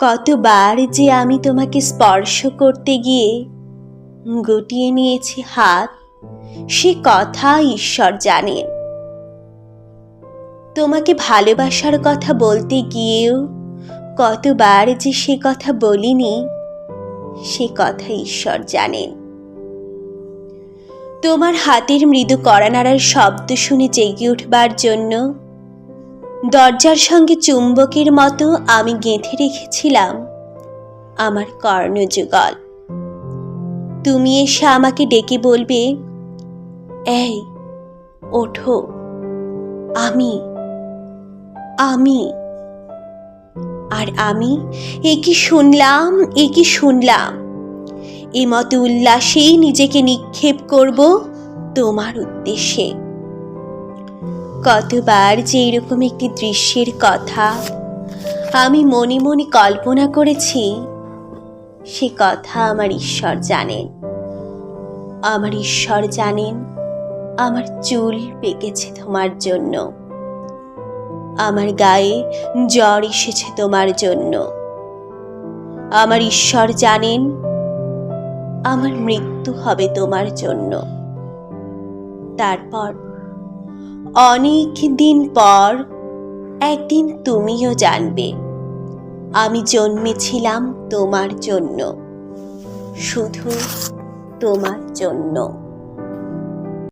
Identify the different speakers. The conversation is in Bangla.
Speaker 1: কতবার যে আমি তোমাকে স্পর্শ করতে গিয়ে গুটিয়ে নিয়েছি হাত, সে কথা ঈশ্বর জানেন তোমাকে ভালোবাসার কথা বলতে গিয়েও কতবার যে সে কথা বলিনি, সে কথা ঈশ্বর জানেন তোমার হাতের মৃদু কড়া নাড়ার শব্দ শুনে জেগে উঠবার জন্য দরজার সঙ্গে চুম্বকের মতো আমি গেঁথে রেখেছিলাম। আমার কর্ণযুগল তুমি এসে আমাকে ডেকে বলবে, এই, ওঠো, আমি আমি। আর আমি, এ কি শুনলাম, এ কি শুনলাম? এ মতো উল্লাসেই নিজেকে নিক্ষেপ করব তোমার উদ্দেশ্যে। কতবার যে এরকম একটি দৃশ্যের কথা আমি মনে মনে কল্পনা করেছি, সে কথা আমার ঈশ্বর জানেন। আমার ঈশ্বর জানেন, আমার চুল পেকেছে তোমার জন্য। আমার গায়ে জ্বর এসেছে তোমার জন্য। আমার ঈশ্বর জানেন, আমার মৃত্যু হবে তোমার জন্য। তারপর অনেক দিন পর একদিন তুমিও জানবে। আমি জন্মেছিলাম তোমার জন্য। শুধু তোমার জন্য।